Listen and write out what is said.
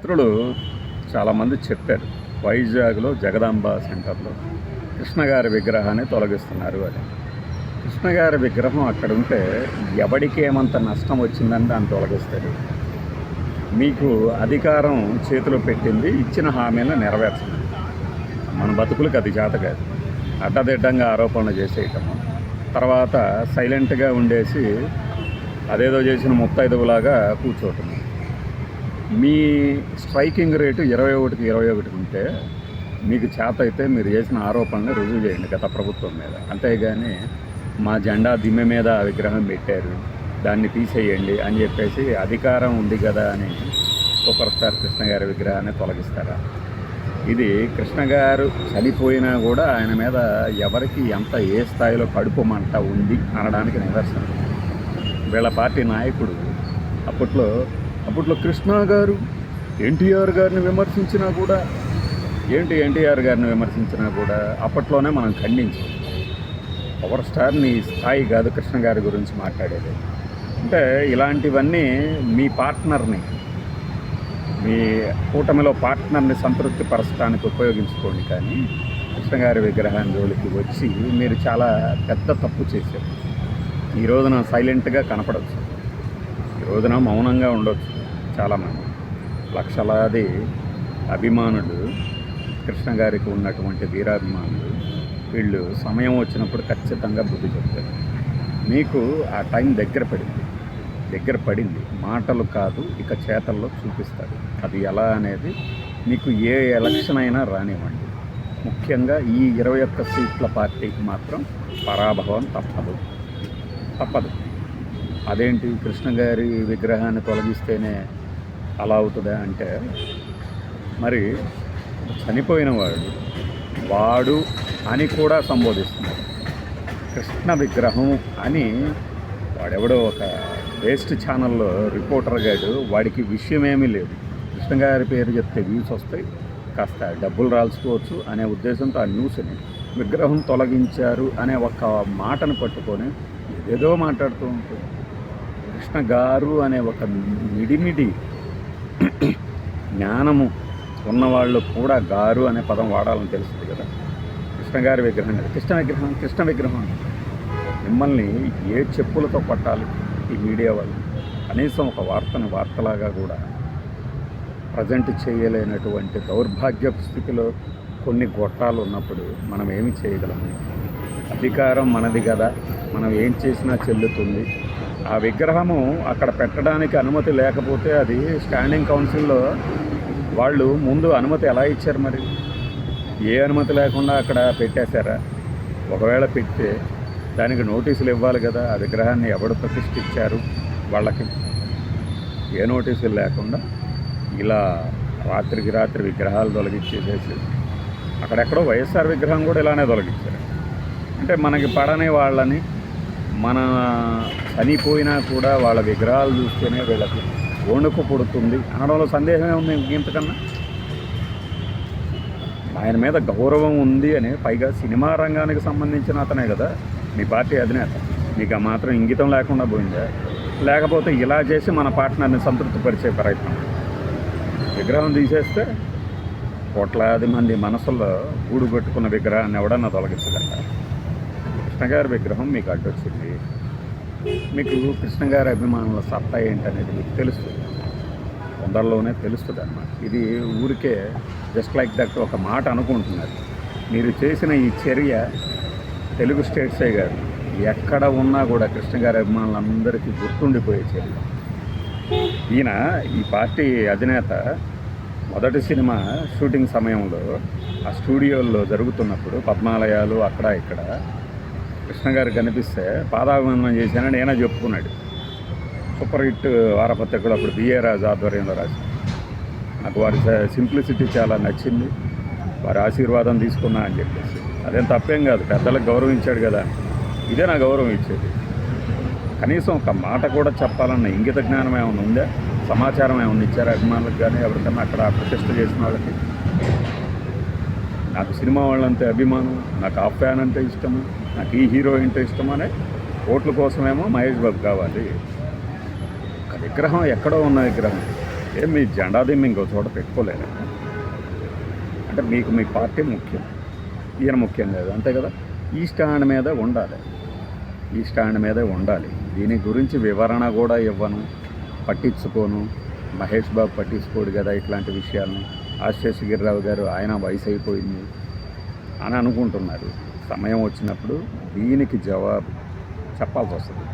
మిత్రులు చాలామంది చెప్పారు. వైజాగ్లో జగదాంబ సెంటర్లో కృష్ణగారి విగ్రహాన్ని తొలగిస్తున్నారు అని. కృష్ణగారి విగ్రహం అక్కడ ఉంటే ఎవడికి ఏమంత నష్టం వచ్చిందని దాన్ని తొలగిస్తారు? మీకు అధికారం చేతిలో పెట్టింది ఇచ్చిన హామీలను నెరవేర్చడం. మన బతుకులకు అది చేత కాదు. అడ్డదిడ్డంగా ఆరోపణలు చేసేయటము తర్వాత సైలెంట్గా ఉండేసి అదేదో చేసిన ముత్తైదువులాగా కూర్చోవటం. మీ స్ట్రైకింగ్ రేటు ఇరవై ఒకటికి ఇరవై ఒకటి ఉంటే మీకు చేత అయితే మీరు చేసిన ఆరోపణలు రుజువు చేయండి గత ప్రభుత్వం మీద. అంతేగాని మా జెండా దిమ్మె మీద ఆ విగ్రహం పెట్టారు దాన్ని తీసేయండి అని చెప్పేసి అధికారం ఉంది కదా అని సూపర్ స్టార్ కృష్ణ గారి విగ్రహాన్ని తొలగిస్తారా? ఇది కృష్ణ గారు చనిపోయినా కూడా ఆయన మీద ఎవరికి ఎంత ఏ స్థాయిలో కడుపు మంట ఉంది అనడానికి నిదర్శనం. వీళ్ళ పార్టీ నాయకుడు అప్పట్లో అప్పట్లో కృష్ణ గారు ఎన్టీఆర్ గారిని విమర్శించినా కూడా ఏంటి ఎన్టీఆర్ గారిని విమర్శించినా కూడా అప్పట్లోనే మనం ఖండించాం. పవర్ స్టార్ని స్థాయి కాదు కృష్ణ గారి గురించి మాట్లాడేది. అంటే ఇలాంటివన్నీ మీ పార్ట్నర్ని మీ కూటమిలో పార్ట్నర్ని సంతృప్తి పరచడానికి ఉపయోగించుకోండి కానీ కృష్ణ గారి విగ్రహాన్ని జోలికి వచ్చి మీరు చాలా పెద్ద తప్పు చేశారు. ఈ రోజున సైలెంట్గా కనపడవచ్చు ఈ రోజున మౌనంగా ఉండొచ్చు. చాలామంది. లక్షలాది అభిమానులు కృష్ణ గారికి ఉన్నటువంటి వీరాభిమానులు వీళ్ళు సమయం వచ్చినప్పుడు ఖచ్చితంగా బుద్ధి చెప్తారు. మీకు ఆ టైం దగ్గర పడింది. దగ్గర పడింది. మాటలు కాదు ఇక చేతల్లో చూపిస్తారు. అది ఎలా అనేది మీకు ఏ ఎలక్షన్ అయినా రానివ్వండి. ముఖ్యంగా ఈ ఇరవై ఒక్క సీట్ల పార్టీకి మాత్రం పరాభవం తప్పదు. తప్పదు. అదేంటి? కృష్ణ గారి విగ్రహాన్ని తొలగిస్తేనే అలా అవుతుందా అంటే మరి చనిపోయిన వాడు వాడు అని కూడా సంబోధిస్తున్నారు కృష్ణ విగ్రహం అని వాడెవడో ఒక వేస్ట్ ఛానల్లో రిపోర్టర్ గాడు వాడికి విషయం ఏమీ లేదు. కృష్ణ గారి పేరు చెప్తే వ్యూస్ వస్తాయి. కాస్త డబ్బులు రాల్చుకోవచ్చు అనే ఉద్దేశంతో ఆ న్యూస్ని విగ్రహం తొలగించారు అనే ఒక మాటను పట్టుకొని ఏదేదో మాట్లాడుతూ ఉంటుంది. కృష్ణ గారు అనే ఒక మిడిమిడి జ్ఞానము ఉన్నవాళ్ళు కూడా గారు అనే పదం వాడాలని తెలుస్తుంది కదా. కృష్ణగారి విగ్రహం కదా. కృష్ణ విగ్రహం కృష్ణ విగ్రహం. మిమ్మల్ని ఏ చెప్పులతో పట్టాలి ఈ మీడియా వాళ్ళు? కనీసం ఒక వార్తను వార్తలాగా కూడా ప్రజెంట్ చేయలేనటువంటి దౌర్భాగ్య స్థితిలో కొన్ని గొట్టాలు ఉన్నప్పుడు మనం ఏమి చేయగలము అధికారం మనది కదా. మనం ఏం చేసినా చెల్లుతుంది. ఆ విగ్రహము అక్కడ పెట్టడానికి అనుమతి లేకపోతే అది స్టాండింగ్ కౌన్సిల్లో వాళ్ళు ముందు అనుమతి ఎలా ఇచ్చారు మరి? ఏ అనుమతి లేకుండా అక్కడ పెట్టేశారా? ఒకవేళ పెడితే దానికి నోటీసులు ఇవ్వాలి కదా ఆ విగ్రహాన్ని ఎవడు ప్రతిష్ఠించారు వాళ్ళకి? ఏ నోటీసులు లేకుండా ఇలా రాత్రికి రాత్రి విగ్రహాలు తొలగించేసేసి అక్కడెక్కడో వైఎస్ఆర్ విగ్రహం కూడా ఇలానే తొలగించారు. అంటే మనకి పడని వాళ్ళని మన చనిపోయినా కూడా వాళ్ళ విగ్రహాలు చూస్తేనే వీళ్ళకి వణుకు పుడుతుంది అనడంలో సందేహమే ఉంది ఇంతకన్నా? ఆయన మీద గౌరవం ఉంది అని పైగా సినిమా రంగానికి సంబంధించిన అతనే కదా మీ పార్టీ అధినేత. మీకు ఆ మాత్రం ఇంగితం లేకుండా పోయిందా? లేకపోతే ఇలా చేసి మన పార్ట్నర్ని సంతృప్తిపరిచే ప్రయత్నం. విగ్రహం తీసేస్తే కోట్లాది మంది మనసుల్లో గూడు పెట్టుకున్న విగ్రహాన్ని ఎవడన్నా తొలగించగలరా కృష్ణ గారి విగ్రహం మీకు అడ్డొచ్చింది మీకు కృష్ణగారి అభిమానుల సత్తా ఏంటనేది మీకు తెలుస్తుంది. తొందరలోనే తెలుస్తుంది అన్నమాట. ఇది ఊరికే జస్ట్ లైక్ దట్ ఒక మాట అనుకుంటున్నారు. మీరు చేసిన ఈ చర్య తెలుగు స్టేట్సే కాదు. ఎక్కడ ఉన్నా కూడా కృష్ణగారి అభిమానులందరికీ గుర్తుండిపోయే చర్య. ఈయన ఈ పార్టీ అధినేత మొదటి సినిమా షూటింగ్ సమయంలో ఆ స్టూడియోల్లో జరుగుతున్నప్పుడు పద్మాలయాలు అక్కడ ఇక్కడ కృష్ణ గారు కనిపిస్తే పాదాభివందనం చేశానని ఈయన చెప్పుకున్నాడు. సూపర్ హిట్ వారపత్రికలు అప్పుడు బిఏ రాజు ఆధ్వర్యంలో రాసి నాకు వారి సింప్లిసిటీ చాలా నచ్చింది. వారి ఆశీర్వాదం తీసుకున్నా అని చెప్పేసి. అదేం తప్పేం కాదు పెద్దలకు గౌరవించాడు కదా. ఇదే నా గౌరవం ఇచ్చేది. కనీసం ఒక మాట కూడా చెప్పాలన్న ఇంగిత జ్ఞానం ఏమైనా ఉందా? సమాచారం ఏమైనా ఇచ్చారా అభిమానులకు కానీ? ఎవరికన్నా అక్కడ ప్రతిష్ట చేసిన వాళ్ళకి? నాకు సినిమా వాళ్ళంటే అభిమానం నాకు ఆ అంటే ఇష్టము. నాకు ఈ హీరో అంటే ఇష్టము ఓట్ల కోసమేమో మహేష్ బాబు కావాలి. ఒక విగ్రహం ఎక్కడో ఉన్న విగ్రహం. ఏం మీ జెండాది ఇంకో చోట పెట్టుకోలేరు? అంటే మీకు మీ పార్టీ ముఖ్యం. ఈయన ముఖ్యం లేదు అంతే కదా? ఈ స్టాండ్ మీద ఉండాలి. ఈ స్టాండ్ మీదే ఉండాలి. దీని గురించి వివరణ కూడా ఇవ్వను. పట్టించుకోను. మహేష్ బాబు పట్టించుకోడు కదా ఇట్లాంటి విషయాలను. గిరిరావు గారు ఆయన వయసు అయిపోయింది అని అనుకుంటున్నారు. సమయం వచ్చినప్పుడు దీనికి జవాబు చెప్పాల్సి వస్తుంది.